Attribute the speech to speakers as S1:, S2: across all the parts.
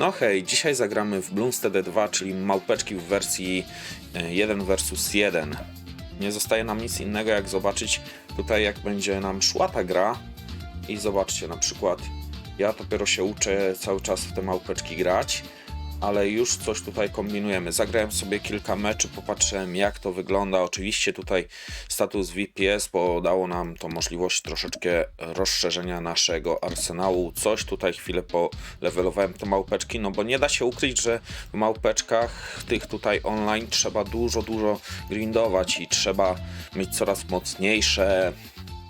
S1: No hej, dzisiaj zagramy w Bloomstead 2, czyli małpeczki w wersji e, 1 versus 1. Nie zostaje nam nic innego jak zobaczyć tutaj jak będzie nam szła ta gra i zobaczcie na przykład ja dopiero się uczę cały czas w te małpeczki grać, ale już coś tutaj kombinujemy. Zagrałem sobie kilka meczy, popatrzyłem jak to wygląda. Oczywiście tutaj status VPS, bo dało nam to możliwość troszeczkę rozszerzenia naszego arsenału. Coś tutaj chwilę polevelowałem te małpeczki, no bo nie da się ukryć, że w małpeczkach tych tutaj online trzeba dużo, dużo grindować i trzeba mieć coraz mocniejsze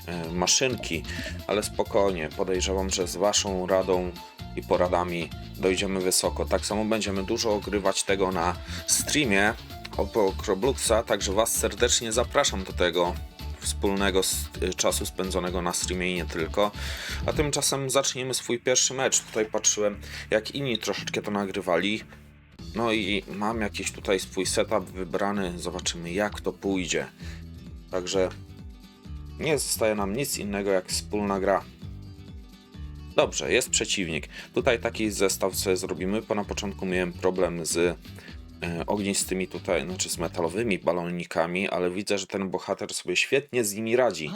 S1: e, maszynki, ale spokojnie, podejrzewam, że z Waszą radą i poradami dojdziemy wysoko. Tak samo będziemy dużo ogrywać tego na streamie obok Robluxa, także Was serdecznie zapraszam do tego wspólnego czasu spędzonego na streamie i nie tylko. A tymczasem zaczniemy swój pierwszy mecz. Tutaj patrzyłem, jak inni troszeczkę to nagrywali. No i mam jakiś tutaj swój setup wybrany. Zobaczymy, jak to pójdzie. Także nie zostaje nam nic innego jak wspólna gra. Dobrze, jest przeciwnik. Tutaj taki zestaw sobie zrobimy, bo na początku miałem problem z e, ognistymi tutaj, znaczy z metalowymi balonikami, ale widzę, że ten bohater sobie świetnie z nimi radzi.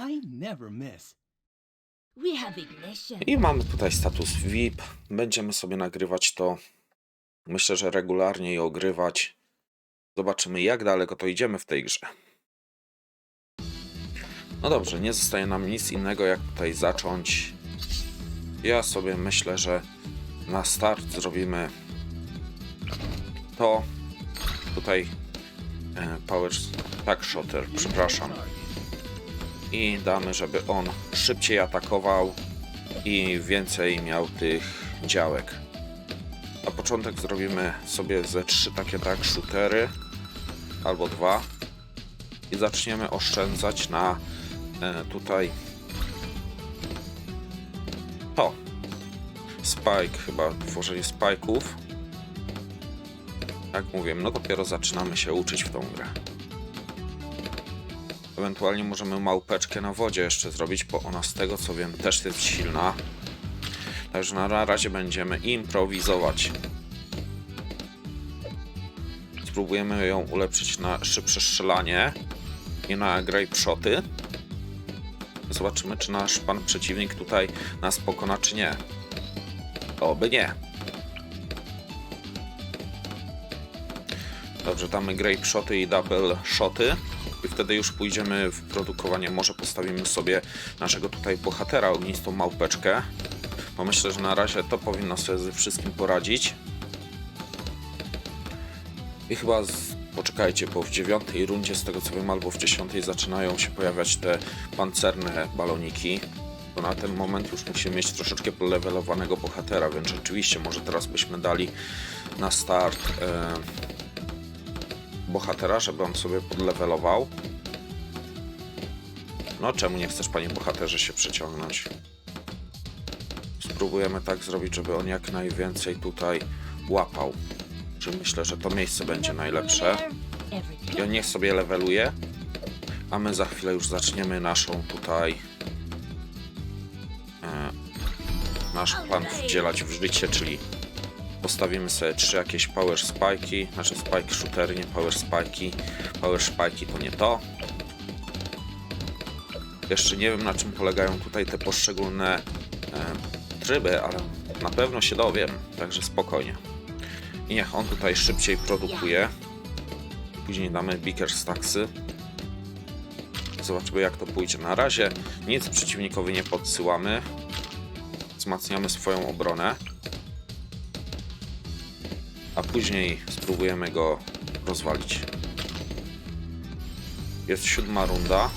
S2: I
S1: mamy tutaj status VIP. Będziemy sobie nagrywać to, myślę, że regularnie i ogrywać. Zobaczymy, jak daleko to idziemy w tej grze. No dobrze, nie zostaje nam nic innego, jak tutaj zacząć. Ja sobie myślę, że na start zrobimy to. Tutaj e, power, tak, shooter, przepraszam. I damy, żeby on szybciej atakował i więcej miał tych działek. Na początek zrobimy sobie ze trzy takie tak shootery albo dwa i zaczniemy oszczędzać na e, tutaj to spike chyba tworzenie spike'ów jak mówię, no dopiero zaczynamy się uczyć w tą grę Ewentualnie możemy małpeczkę na wodzie jeszcze zrobić, bo ona z tego co wiem też jest silna. Także na razie będziemy improwizować. Spróbujemy ją ulepszyć na szybsze strzelanie i na grape shoty. Zobaczymy, czy nasz pan przeciwnik tutaj nas pokona, czy nie. Oby nie. Dobrze, damy grape shoty i double shoty i wtedy już pójdziemy w produkowanie. Może postawimy sobie naszego tutaj bohatera, ognistą małpeczkę. Bo myślę, że na razie to powinno sobie ze wszystkim poradzić. I chyba z... poczekajcie, bo w dziewiątej rundzie, z tego co wiem, albo w dziesiątej zaczynają się pojawiać te pancerne baloniki. To na ten moment już musimy mieć troszeczkę polewelowanego bohatera, więc rzeczywiście może teraz byśmy dali na start e, bohatera, żeby on sobie podlewelował. No czemu nie chcesz, panie bohaterze, się przeciągnąć? Spróbujemy tak zrobić, żeby on jak najwięcej tutaj łapał. Czy myślę, że to miejsce będzie najlepsze. I on niech sobie leveluje, a my za chwilę już zaczniemy naszą tutaj e, nasz plan wdzielać w życie, czyli postawimy sobie trzy jakieś power spike'i, znaczy spike shootery, nie power spike'i. Power spike'i to nie to. Jeszcze nie wiem na czym polegają tutaj te poszczególne e, tryby, ale na pewno się dowiem, także spokojnie. Niech on tutaj szybciej produkuje. Później damy Beaker Stacksy. Zobaczymy jak to pójdzie. Na razie nic przeciwnikowi nie podsyłamy. Wzmacniamy swoją obronę. A później spróbujemy go rozwalić. Jest siódma runda.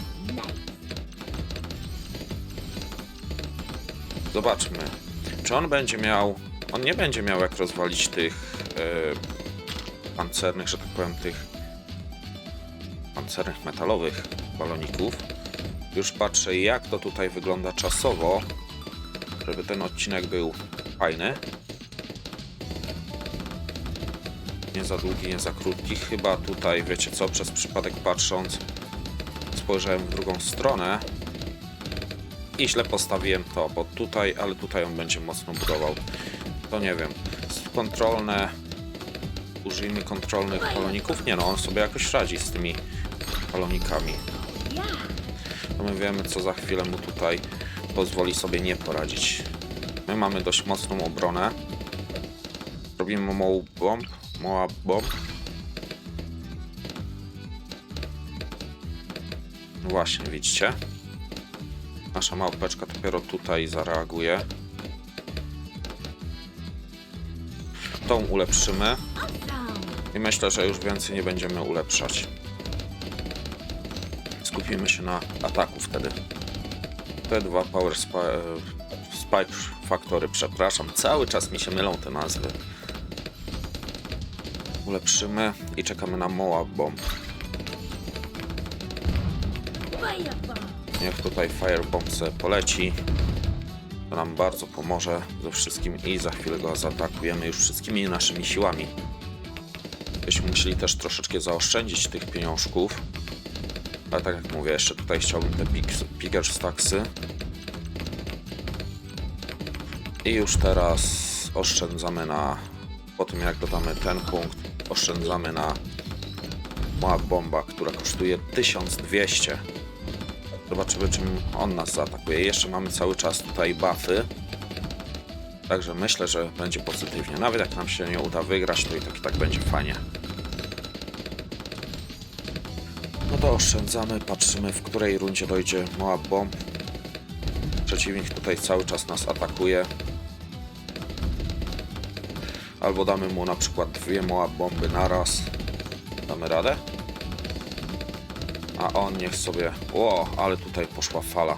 S1: Zobaczmy, czy on będzie miał. On nie będzie miał jak rozwalić tych pancernych, że tak powiem, tych pancernych metalowych baloników. Już patrzę, jak to tutaj wygląda czasowo, żeby ten odcinek był fajny. Nie za długi, nie za krótki. Chyba tutaj, wiecie co, przez przypadek patrząc, spojrzałem w drugą stronę i źle postawiłem to, bo tutaj, ale tutaj on będzie mocno budował. To nie wiem. kontrolne. Użyjmy kontrolnych baloników. Nie no, on sobie jakoś radzi z tymi balonikami.
S3: Yeah.
S1: To my wiemy, co za chwilę mu tutaj pozwoli sobie nie poradzić. My mamy dość mocną obronę. Robimy małą bomb. Mała bomb. No Właśnie, widzicie? Nasza małpeczka dopiero tutaj zareaguje. Tą ulepszymy. I myślę, że już więcej nie będziemy ulepszać. Skupimy się na ataku wtedy. Te dwa Power spi e, Spike Factory, przepraszam, cały czas mi się mylą te nazwy. Ulepszymy i czekamy na Moab Bomb. Niech tutaj Firebomb sobie poleci. To nam bardzo pomoże ze wszystkim i za chwilę go zaatakujemy już wszystkimi naszymi siłami. Byśmy musieli też troszeczkę zaoszczędzić tych pieniążków. Ale tak jak mówię, jeszcze tutaj chciałbym te Pigger Stacksy. I już teraz oszczędzamy na... Po tym jak dodamy ten punkt, oszczędzamy na Moab Bomba, która kosztuje 1200. Zobaczymy, czym on nas zaatakuje. Jeszcze mamy cały czas tutaj buffy. Także myślę, że będzie pozytywnie. Nawet jak nam się nie uda wygrać, to i tak, i tak będzie fajnie. To oszczędzamy, patrzymy w której rundzie dojdzie Moab Bomb. Przeciwnik tutaj cały czas nas atakuje. Albo damy mu na przykład dwie Moab Bomby naraz. Damy radę? A on niech sobie. O, ale tutaj poszła fala.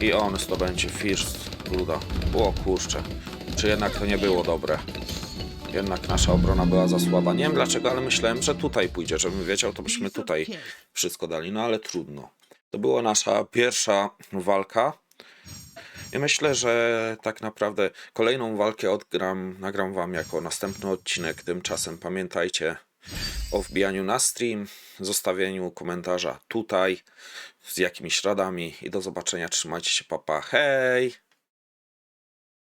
S1: I on zdobędzie First Bluda. O kurczę. Czy jednak to nie było dobre? Jednak nasza obrona była za słaba. Nie wiem dlaczego, ale myślałem, że tutaj pójdzie. Żebym wiedział, to byśmy tutaj wszystko dali. No ale trudno. To była nasza pierwsza walka. I myślę, że tak naprawdę kolejną walkę odgram, nagram wam jako następny odcinek. Tymczasem pamiętajcie o wbijaniu na stream, zostawieniu komentarza tutaj z jakimiś radami i do zobaczenia. Trzymajcie się, papa. Hej!